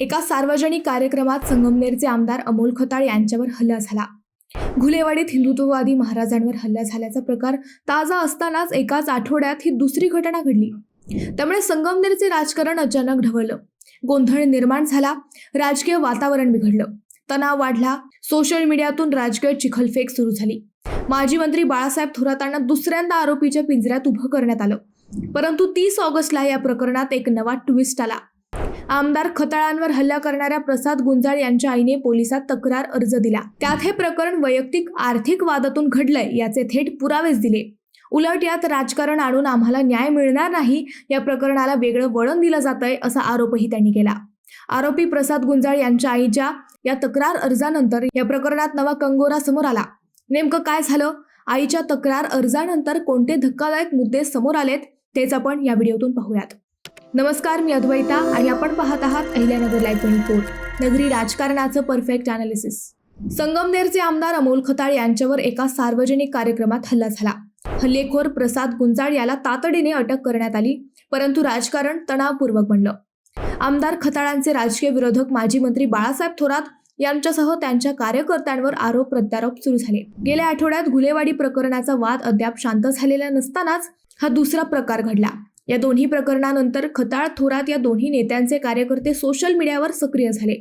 एका सार्वजनिक कार्यक्रमात संगमनेरचे आमदार अमोल खताळ यांच्यावर हल्ला झाला. घुलेवाडीत हिंदुत्ववादी महाराजांवर हल्ला झाल्याचा प्रकार ताजा असतानाच एकाच आठवड्यात ही दुसरी घटना घडली. त्यामुळे संगमनेरचे राजकारण अचानक ढवळलं. गोंधळ निर्माण झाला. राजकीय वातावरण बिघडलं. तणाव वाढला. सोशल मीडियातून राजकीय चिखलफेक सुरू झाली. माजी मंत्री बाळासाहेब थोरातांना दुसऱ्यांदा आरोपीच्या पिंजऱ्यात उभं करण्यात आलं. परंतु तीस ऑगस्टला या प्रकरणात एक नवा ट्विस्ट आला. आमदार खताळांवर हल्ला करणाऱ्या प्रसाद गुंजाळ यांच्या आईने पोलिसात तक्रार अर्ज दिला. त्यात हे प्रकरण वैयक्तिक आर्थिक वादातून घडलंय याचे थेट पुरावेच दिले. उलट यात राजकारण आणून आम्हाला न्याय मिळणार नाही या प्रकरणाला वेगळं वळण दिलं जातंय असा आरोपही त्यांनी केला. आरोपी प्रसाद गुंजाळ यांच्या आईच्या या तक्रार अर्जानंतर या प्रकरणात नवा कंगोरा समोर आला. नेमकं काय झालं? आईच्या तक्रार अर्जानंतर कोणते धक्कादायक मुद्दे समोर आलेत? तेच आपण या व्हिडिओतून पाहूयात. नमस्कार मी अद्वैता आणि आपण पाहत आहात अहिल्यानगर लाईव्ह ट्वेंटी फोर नगरी राजकारणाचं परफेक्ट अनालिसिस संगमनेरचे आमदार अमोल खताळ यांच्यावर एका सार्वजनिक कार्यक्रमात हल्ला झाला. हल्लेखोर प्रसाद गुंजाळ याला तातडीने अटक करण्यात आली परंतु राजकारण तणावपूर्वक बनलं. आमदार खताळांचे राजकीय विरोधक माजी मंत्री बाळासाहेब थोरात यांच्यासह त्यांच्या कार्यकर्त्यांवर आरोप प्रत्यारोप सुरू झाले. गेल्या आठवड्यात गुलेवाडी प्रकरणाचा वाद अद्याप शांत झालेला नसतानाच हा दुसरा प्रकार घडला. या दोन्ही प्रकरणानंतर खताळ थोरात या दोन्ही नेत्यांचे कार्यकर्ते सोशल मीडियावर सक्रिय झाले.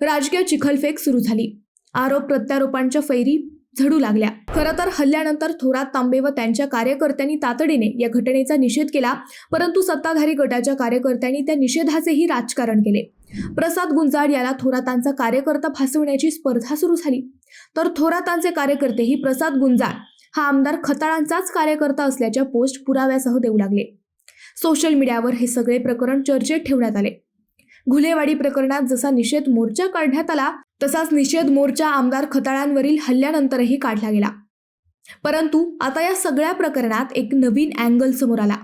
राजकीय चिखलफेक सुरू झाली. आरोप प्रत्यारोपांच्या फैरी झडू लागल्या. खरं तर हल्ल्यानंतर थोरात तांबे व त्यांच्या कार्यकर्त्यांनी तातडीने या घटनेचा निषेध केला परंतु सत्ताधारी गटाच्या कार्यकर्त्यांनी त्या निषेधाचेही राजकारण केले. प्रसाद गुंजाड याला थोरातांचा कार्यकर्ता फासवण्याची स्पर्धा सुरू झाली. तर थोरातांचे कार्यकर्तेही प्रसाद गुंजाळ हा आमदार खताळांचाच कार्यकर्ता असल्याच्या पोस्ट पुराव्यासह देऊ लागले. सोशल मीडियावर हे सगळे प्रकरण चर्चेत ठेवण्यात आले. घुलेवाडी प्रकरणात जसा निषेध मोर्चा काढण्यात आला तसाच निषेध मोर्चा आमदार खताळांवरील हल्ल्यानंतरही काढला गेला. परंतु आता या सगळ्या प्रकरणात एक नवीन अँगल समोर आला.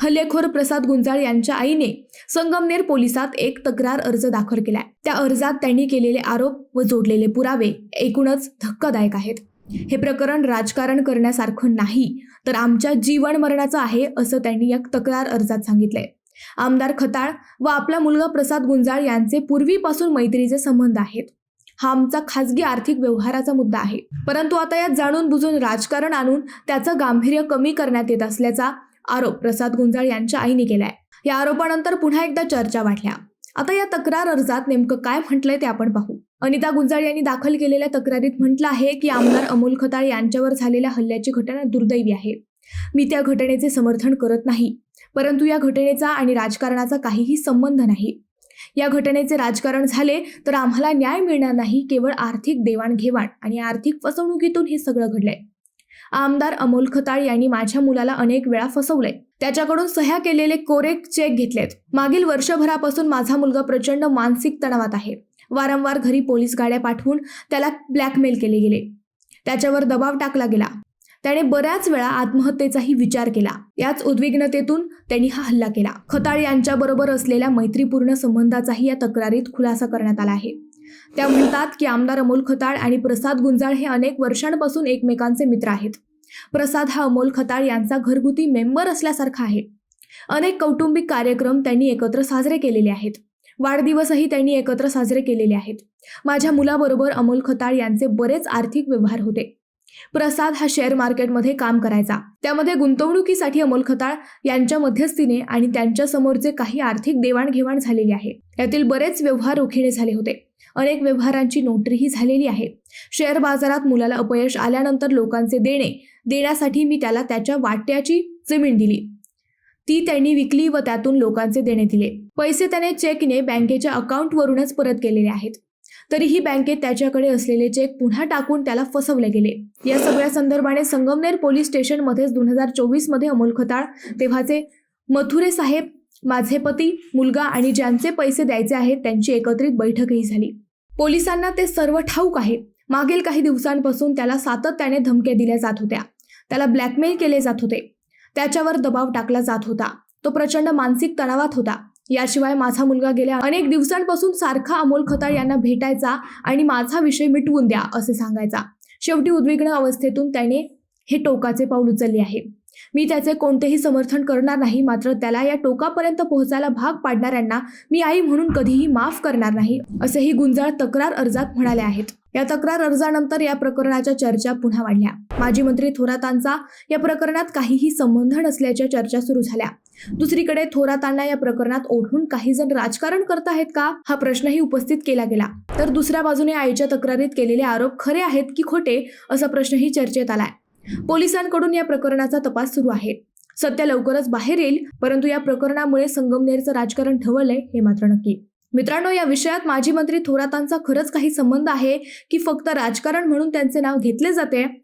हल्लेखोर प्रसाद गुंजाळ यांच्या आईने संगमनेर पोलिसात एक तक्रार अर्ज दाखल केलाय. त्या अर्जात त्यांनी केलेले आरोप व जोडलेले पुरावे एकूणच धक्कादायक आहेत. हे प्रकरण राजकारण करण्यासारखं नाही तर आमच्या जीवन मरणाचं आहे असं त्यांनी या तक्रार अर्जात सांगितलंय. आमदार खताळ व आपला मुलगा प्रसाद गुंजाळ यांचे पूर्वीपासून मैत्रीचे संबंध आहेत. हा आमचा खाजगी आर्थिक व्यवहाराचा मुद्दा आहे. परंतु आता यात जाणून बुजून राजकारण आणून त्याचं गांभीर्य कमी करण्यात येत असल्याचा आरोप प्रसाद गुंजाळ यांच्या आईने केलाय. या आरोपानंतर पुन्हा एकदा चर्चा वाढल्या. आता या तक्रार अर्जात नेमकं काय म्हटलंय ते आपण पाहू. अनिता गुंजाळ यांनी दाखल केलेल्या तक्रारीत म्हटलं आहे की आमदार अमोल खताळ यांच्यावर झालेल्या हल्ल्याची घटना दुर्दैवी आहे. मी त्या घटनेचे समर्थन करत नाही परंतु या घटनेचा आणि राजकारणाचा काहीही संबंध नाही. या घटनेचे राजकारण झाले तर आम्हाला न्याय मिळणार नाही केवळ आर्थिक देवाणघेवाण आणि आर्थिक फसवणुकीतून हे सगळं घडलंय. आमदार अमोल खताळ यांनी माझ्या मुलाला अनेक वेळा फसवलंय त्याच्याकडून सह्या केलेले कोरे चेक घेतलेत. मागील वर्षभरापासून माझा मुलगा प्रचंड मानसिक तणावात आहे. वारंवार घरी पोलीस गाड्या पाठवून त्याला ब्लॅकमेल केले गेले. त्याच्यावर दबाव टाकला गेला. त्याने बऱ्याच वेळा आत्महत्येचाही विचार केला. याच उद्विग्नतेतून त्यांनी हा हल्ला केला. खताळ यांच्याबरोबर असलेल्या मैत्रीपूर्ण संबंधाचाही या तक्रारीत खुलासा करण्यात आला आहे. त्या म्हणतात की आमदार अमोल खताळ आणि प्रसाद गुंजाळ हे अनेक वर्षांपासून एकमेकांचे मित्र आहेत. प्रसाद हा अमोल खताळ यांचा घरगुती मेंबर असल्यासारखा आहे. अनेक कौटुंबिक कार्यक्रम त्यांनी एकत्र साजरे केलेले आहेत. वाढदिवसही त्यांनी एकत्र साजरे केलेले आहेत. माझ्या मुलाबरोबर अमोल खताळ यांचे बरेच आर्थिक व्यवहार होते. प्रसाद हा शेअर मार्केटमध्ये काम करायचा. त्यामध्ये गुंतवणुकीसाठी अमोल खताळ यांच्या मध्यस्थीने आणि त्यांच्या समोरचे काही आर्थिक देवाणघेवाण झालेली आहे. यातील बरेच व्यवहार रोखीने झाले होते. अनेक व्यवहारांची नोटरीही झालेली आहे. शेअर बाजारात मुलाला अपयश आल्यानंतर लोकांचे देणे देण्यासाठी मी त्याला त्याच्या वाट्याची जमीन दिली. ती त्यांनी विकली व त्यातून लोकांचे देणे दिले. पैसे त्याने चेकने बँकेच्या अकाउंटवरूनच परत केलेले आहेत. तरीही बँकेत त्याच्याकडे असलेले चेक पुन्हा टाकून त्याला फसवले गेले. या सगळ्या संदर्भाने संगमनेर पोलीस स्टेशनमध्येच दोन हजार चोवीसमध्ये अमोल खताळ तेव्हाचे मथुरे साहेब माझे पती मुलगा आणि ज्यांचे पैसे द्यायचे आहेत त्यांची एकत्रित बैठकही झाली. पोलिसांना ते सर्व ठाऊक आहे. मागील काही दिवसांपासून त्याला सातत्याने धमक्या दिल्या जात होत्या. त्याला ब्लॅकमेल केले जात होते. त्याच्यावर दबाव टाकला जात होता. तो प्रचंड मानसिक तणावात होता. याशिवाय माझा मुलगा गेल्या अनेक दिवसांपासून सारखा अमोल खताळ यांना भेटायचा आणि माझा विषय मिटवून द्या असे सांगायचा. शेवटी उद्विग्न अवस्थेतून त्याने हे टोकाचे पाऊल उचलले आहे. मी त्याचे कोणतेही समर्थन करणार नाही मात्र त्याला या टोकापर्यंत पोहोचायला भाग पाडणाऱ्यांना मी आई म्हणून कधीही माफ करणार नाही असेही गुंजाळ तक्रार अर्जात म्हणाले आहेत. या तक्रार अर्जानंतर या प्रकरणाच्या चर्चा पुन्हा वाढल्या. माजी मंत्री थोरातांचा या प्रकरणात काहीही संबंध नसल्याच्या चर्चा सुरू झाल्या. दुसरीकडे थोरातांना या प्रकरणात ओढून काही जण राजकारण करत आहेत का? हा प्रश्नही उपस्थित केला गेला. तर दुसऱ्या बाजूने आईच्या तक्रारीत केलेले आरोप खरे आहेत की खोटे असा प्रश्नही चर्चेत आलाय. पोलिसांकडून या प्रकरणाचा तपास सुरू आहे. सत्य लवकरच बाहेर येईल परंतु या प्रकरणामुळे संगमनेरचं राजकारण ढवळलंय हे मात्र नक्की. मित्रांनो या विषयात माजी मंत्री थोरातांचा खरंच काही संबंध आहे की फक्त राजकारण म्हणून त्यांचे नाव घेतले जाते?